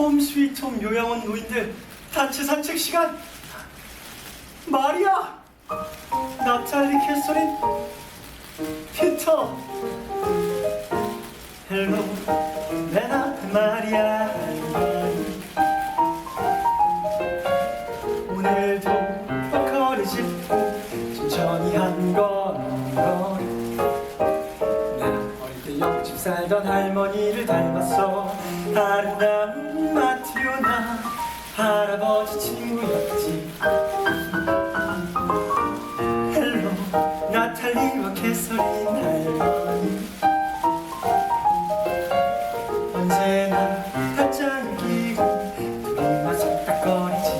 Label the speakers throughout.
Speaker 1: 홈 스위트 홈 요양원 노인들 단체 산책 시간. 마리아 나탈리 캐서린 피터 헬로 레나 마리아. 오늘도 벽걸이 짚고 천천히 한 걸음 걸음. 나 어릴 때 옆집 살던 할머니를 닮았어. 아름다운 마티오나 할아버지 친구였지. 헬로 나탈리와 캐서린 할머니. 언제나 가짜는 끼고 둘이만 속닥거리지.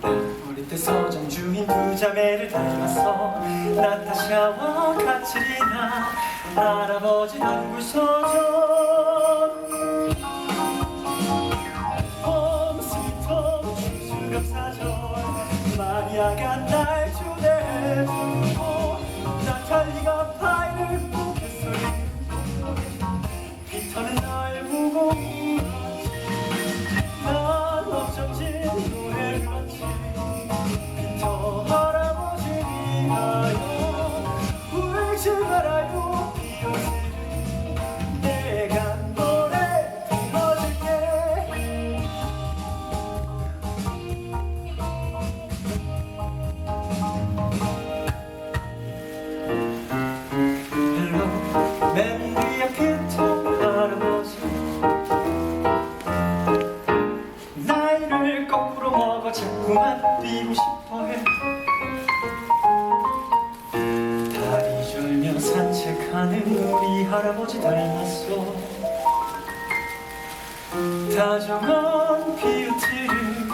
Speaker 1: 나 어릴 때 서점 주인 두 자매를 닮았어 나타샤와 카츠리나 할아버지 단골 서점 마리아가 날 초대해 주고 나탈리가 나는 우리 할아버지 닮았어. 다정한 비유티를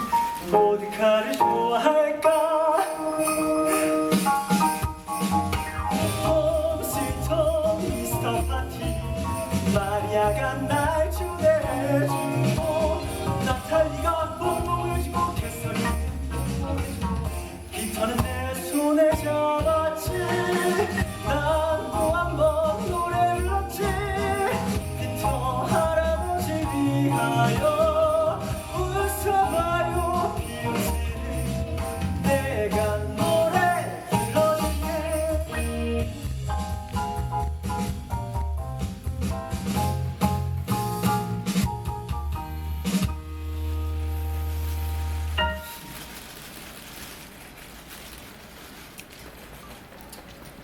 Speaker 1: 보드카를 좋아할까? 홈스터 미스터 파티 마리아가 날 초대해주고 나탈리가 뽕뽕을 주고